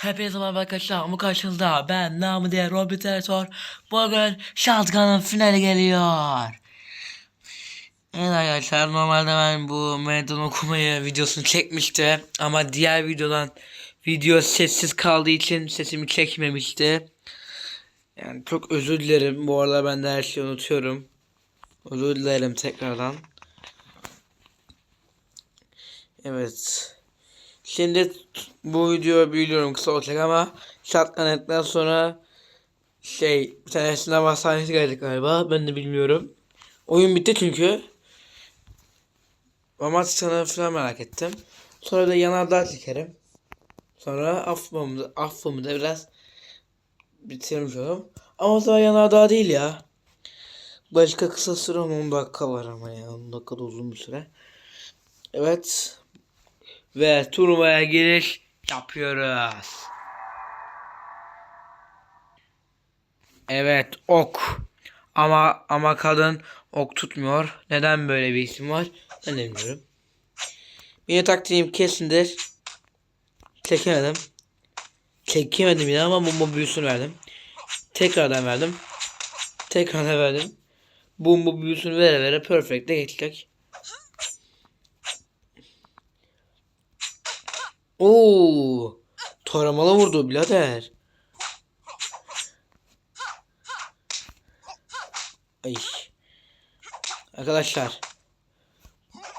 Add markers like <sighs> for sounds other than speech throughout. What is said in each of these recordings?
Hepinize merhaba arkadaşlar. Bu karşınızda ben namı diğer Robert Ertor. Bugün Shotgun'ın finali geliyor. Evet arkadaşlar normalde ben bu meydan okumayı videosunu çekmişti. Ama diğer videodan video sessiz kaldığı için sesimi çekmemişti. Yani çok özür dilerim. Bu arada ben de her şeyi unutuyorum. Özür dilerim tekrardan. Evet. Şimdi bu video biliyorum kısa olacak ama ettikten sonra şey bir tane sınav sahnesi gelecek galiba ben de bilmiyorum. Oyun bitti çünkü. Ama sana falan merak ettim. Sonra da yanardağ çekerim. Sonra affımı affımı da biraz bitirmiş olurum. Ama zaman yanardağ değil ya. Başka kısa süre 10 dakika var ama ya 10 dakika da uzun bir süre. Evet. Ve turnuvaya giriş yapıyoruz. Evet ok. Ama ama kadın ok tutmuyor. Neden böyle bir isim var? Ben bilmiyorum. Yine taktiğim kesindir. Çekemedim. Çekemedim yine ama bomba büyüsünü verdim. Tekrardan verdim. Tekrardan verdim. Bomba büyüsünü vere vere perfect'e geçecek. Oo, taramalı vurdu birader. Ay. Arkadaşlar.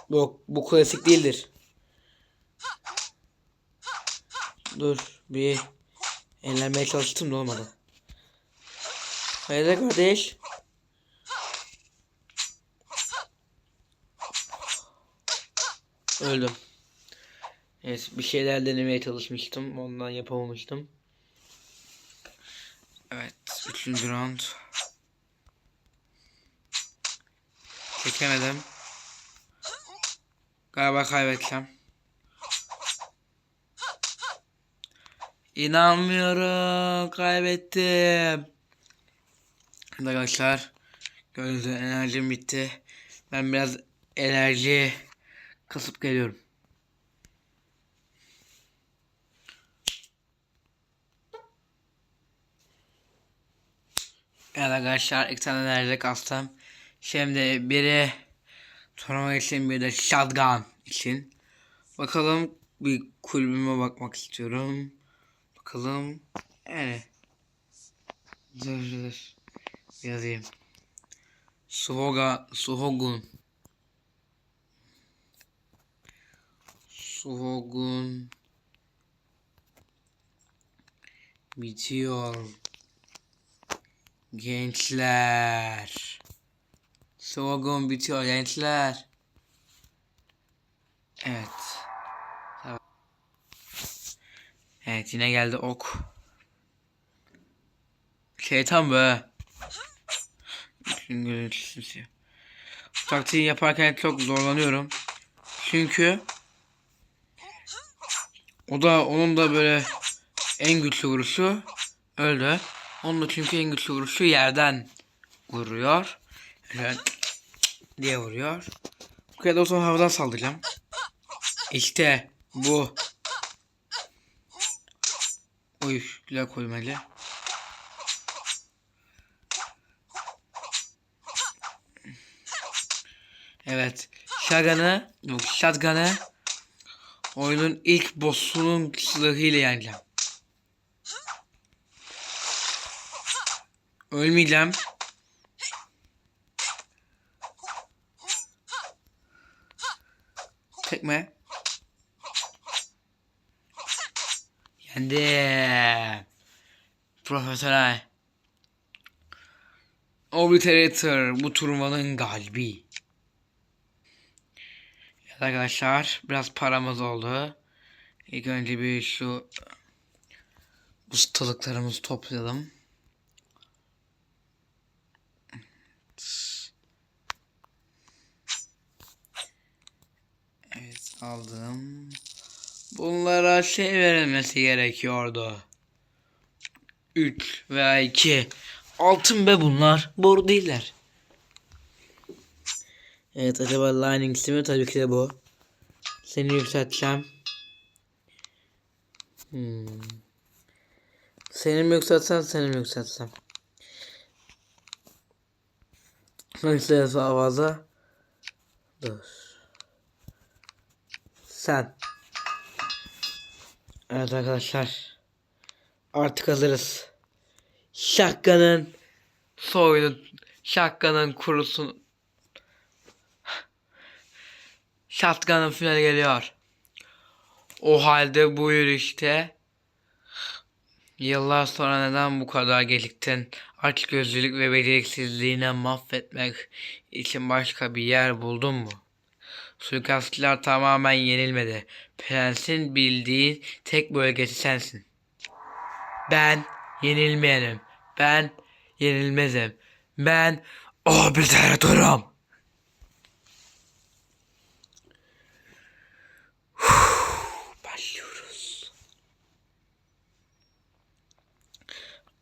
Yok bu klasik değildir. Dur bir eğlenmeye çalıştım da olmadı. Hayırdır kardeş? Öldüm. Evet bir şeyler denemeye çalışmıştım. Ondan yapamamıştım. Evet. Üçüncü round. Çekemedim. Galiba kaybedeceğim. İnanmıyorum. Kaybettim. Arkadaşlar. Gördüğünüz enerjim bitti. Ben biraz enerji kasıp geliyorum. Evet arkadaşlar iki tane enerji kastım. Şimdi biri turnuva için bir de shotgun için. Bakalım bir kulübüme bakmak istiyorum. Bakalım. Yani. Dur dur. Yazayım. Suhoga, Suhogun. Suhogun. Bitiyor. Gençler. Slogan bitiyor gençler. Evet. Evet yine geldi ok. Şeytan be. Bu taktiği yaparken çok zorlanıyorum. Çünkü o da onun da böyle en güçlü vuruşu öldü. Onun da çünkü en güçlü vuruşu yerden vuruyor. Diye vuruyor. Bu o zaman havadan saldıracağım. İşte bu. Oy güzel koymalı. Evet. Shotgun'ı yok Shotgun'ı oyunun ilk boss'unun silahıyla yeneceğim. Ölmeyeceğim. Tekme. Yendim. Profesyonel. Obliterator bu turnuvanın galibi. Evet arkadaşlar biraz paramız oldu. İlk önce bir şu ustalıklarımızı toplayalım. Evet aldım. Bunlara şey verilmesi gerekiyordu. 3 veya 2. Altın be bunlar. Boru değiller. Evet acaba Lightning mi? Tabii ki de bu. Seni yükselteceğim. Hmm. Seni mi yükseltsem seni mi yükseltsem? En fazla? Dur. Sen. Evet arkadaşlar. Artık hazırız. Şakkanın soyunu, şakkanın kurusun. Şatkanın finali geliyor. O halde bu yürüyüşte Yıllar sonra neden bu kadar geciktin? Aç gözlülük ve beceriksizliğine mahvetmek için başka bir yer buldun mu? Suikastçılar tamamen yenilmedi. Prensin bildiği tek bölgesi sensin. Ben yenilmeyenim. Ben yenilmezim. Ben obliteratorum. <sighs> Başlıyoruz.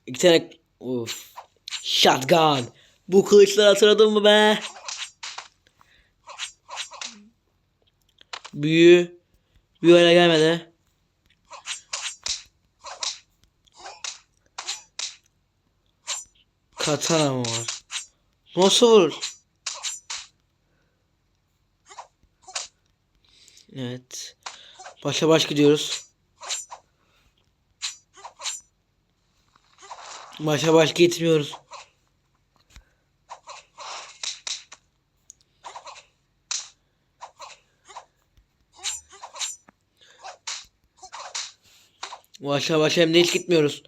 İki tane Uf. Shotgun. Bu kılıçları hatırladın mı be? Büyü. Büyü öyle gelmedi. Katana mı var? Nasıl vurur? Evet. Başa baş gidiyoruz. Başa baş gitmiyoruz. Başa baş hem de hiç gitmiyoruz.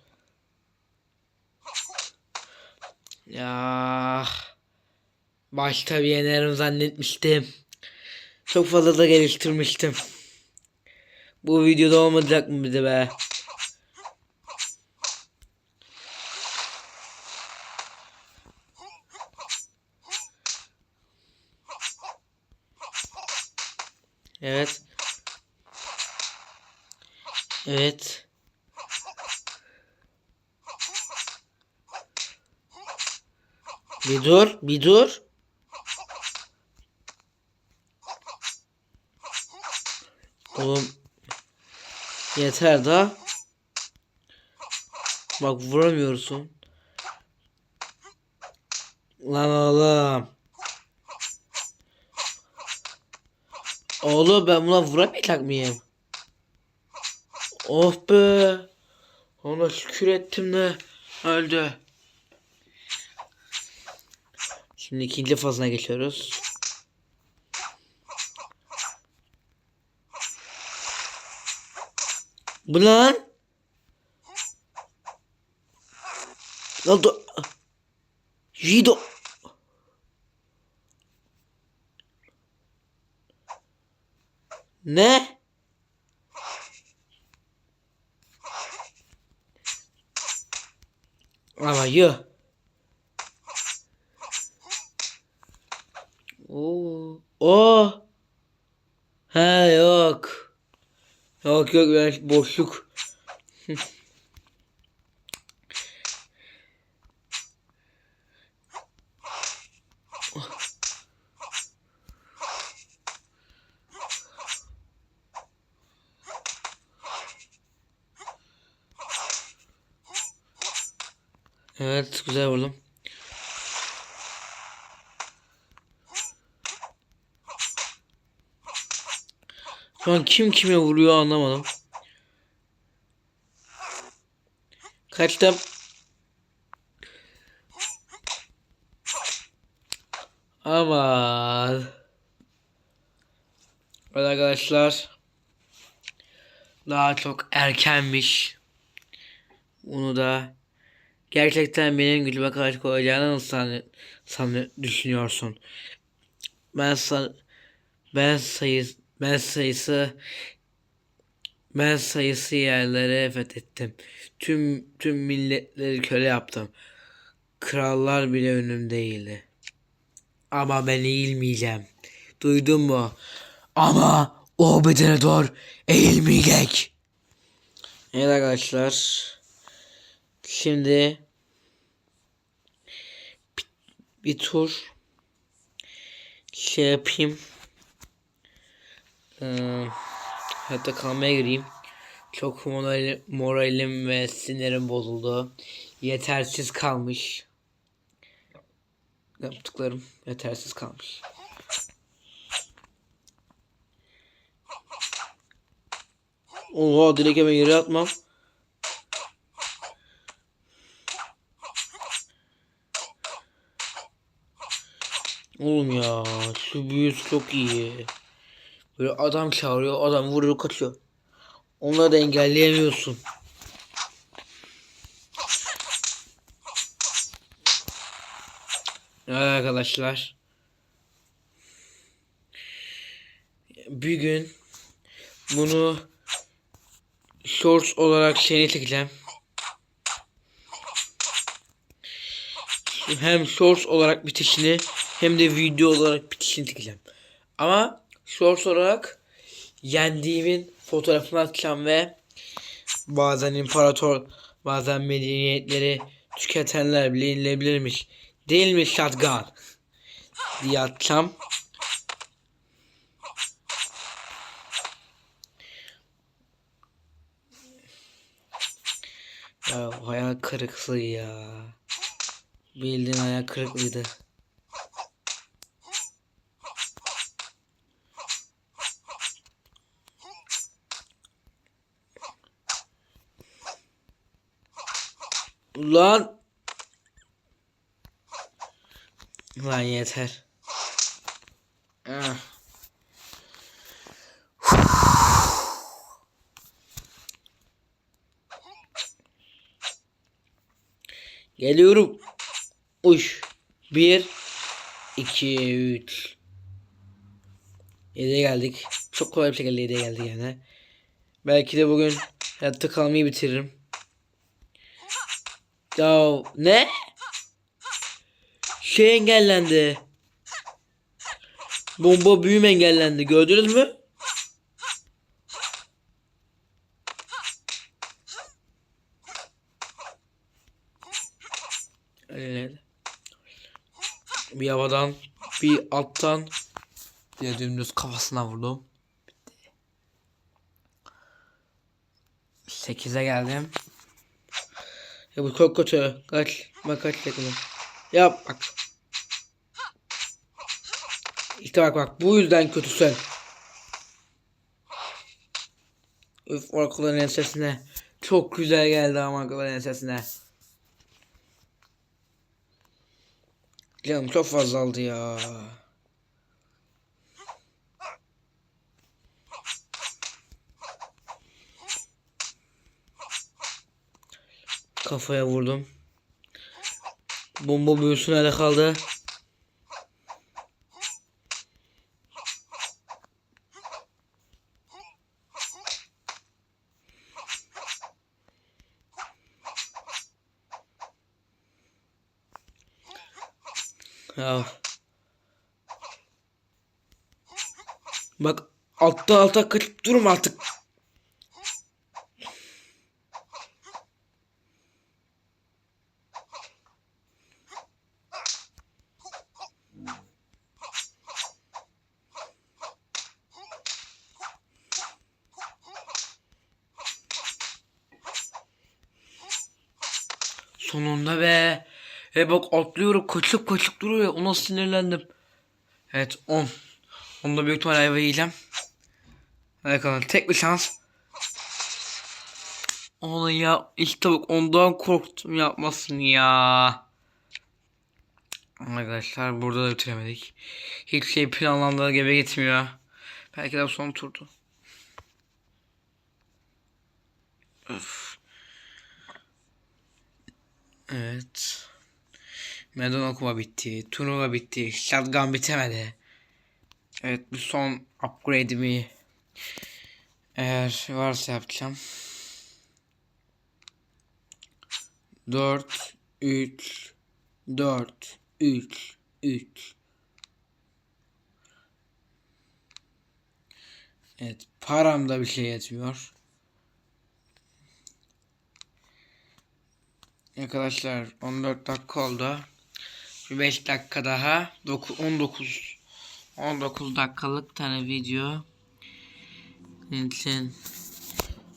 Ya başta bir yenerim zannetmiştim. Çok fazla da geliştirmiştim. Bu videoda olmayacak mı bir de be? Evet. Evet. Bir dur, bir dur. Oğlum yeter da. Bak vuramıyorsun. Lan oğlum. Oğlum ben buna vuramayacak mıyım? Oh be. Ona şükür ettim de öldü. Şimdi ikinci fazına geçiyoruz. Bu lan? Lan do... Jido. Ne? Ama yuh. Oo. Oh. He yok. Yok yok ben boşluk. Evet güzel vurdum. Şu an kim kime vuruyor anlamadım. Kaçtım. Aman. Evet arkadaşlar. Daha çok erkenmiş. Bunu da gerçekten benim gücüme karşı koyacağını san, san düşünüyorsun. Ben san, ben sayı ben sayısı ben sayısı yerlere fethettim. Tüm tüm milletleri köle yaptım. Krallar bile önümdeydi. Ama ben eğilmeyeceğim. Duydun mu? Ama o Bedenedor eğilmeyecek. Evet arkadaşlar. Şimdi bir tur şey yapayım. Ee, hatta kalmaya gireyim. Çok moralim, moralim ve sinirim bozuldu. Yetersiz kalmış. Yaptıklarım yetersiz kalmış. Oha direkt hemen yere atmam. Oğlum ya şu büyüsü çok iyi. Böyle adam çağırıyor adam vuruyor kaçıyor. Onları da engelleyemiyorsun. Evet arkadaşlar. Bir gün bunu shorts olarak şeyine çekeceğim. Hem shorts olarak bitişini hem de video olarak bitişini çekeceğim. Ama shorts olarak yendiğimin fotoğrafını atacağım ve bazen imparator bazen medeniyetleri tüketenler bile yenilebilirmiş. Değil mi shotgun? diye atacağım. Ya hayal kırıklığı ya. Bildiğin hayal kırıklığıydı. Ulan. Lan yeter. Ah. Geliyorum. Uş. Bir. iki, Üç. Yediye geldik. Çok kolay bir şekilde yediye geldik yani. Belki de bugün hayatta kalmayı bitiririm. Ya ne? Şey engellendi. Bomba büyüm engellendi. Gördünüz mü? Öyle. Bir havadan, bir alttan, bir dümdüz kafasına vurdum. Bitti. 8'e geldim. Ya bu çok kötü. Kaç. Bak kaç takımı. Yap bak. İşte bak bak. Bu yüzden kötüsün. Üf Orkul'un ensesine. Çok güzel geldi ama Orkul'un ensesine. Canım çok fazla aldı ya. Kafaya vurdum. Bomba büyüsü nerede kaldı? Ya. Bak altta alta kaçıp durma artık. Sonunda be. E bak atlıyorum kaçıp kaçıp duruyor ya ona sinirlendim. Evet 10. Onda büyük ihtimalle ayva yiyeceğim. Hadi bakalım tek bir şans. Onu ya işte bak ondan korktum yapmasın ya. Arkadaşlar burada da bitiremedik. Hiç şey planlandığı gibi gitmiyor. Belki de son turdu. Öf. Evet. Meydan okuma bitti. Turnuva bitti. Shotgun bitemedi. Evet bu son upgrade'imi eğer varsa yapacağım. 4 3 4 3 3 Evet param da bir şey yetmiyor. Arkadaşlar 14 dakika oldu. Bir 5 dakika daha 9 19 19 dakikalık tane video için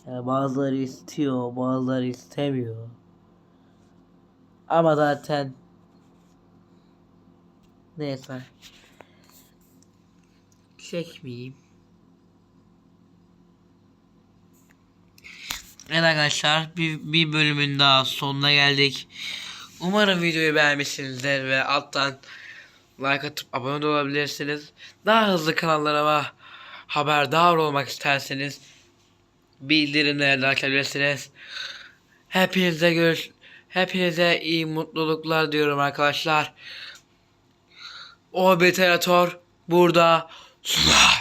bazıları istiyor, bazıları istemiyor. Ama zaten neyse çekmeyeyim. Evet arkadaşlar bir, bir bölümün daha sonuna geldik. Umarım videoyu beğenmişsinizdir ve alttan like atıp abone de olabilirsiniz. Daha hızlı kanallara haberdar olmak isterseniz bildirimleri açabilirsiniz. Hepinize görüş Hepinize iyi mutluluklar diyorum arkadaşlar. O Beterator burada sunar.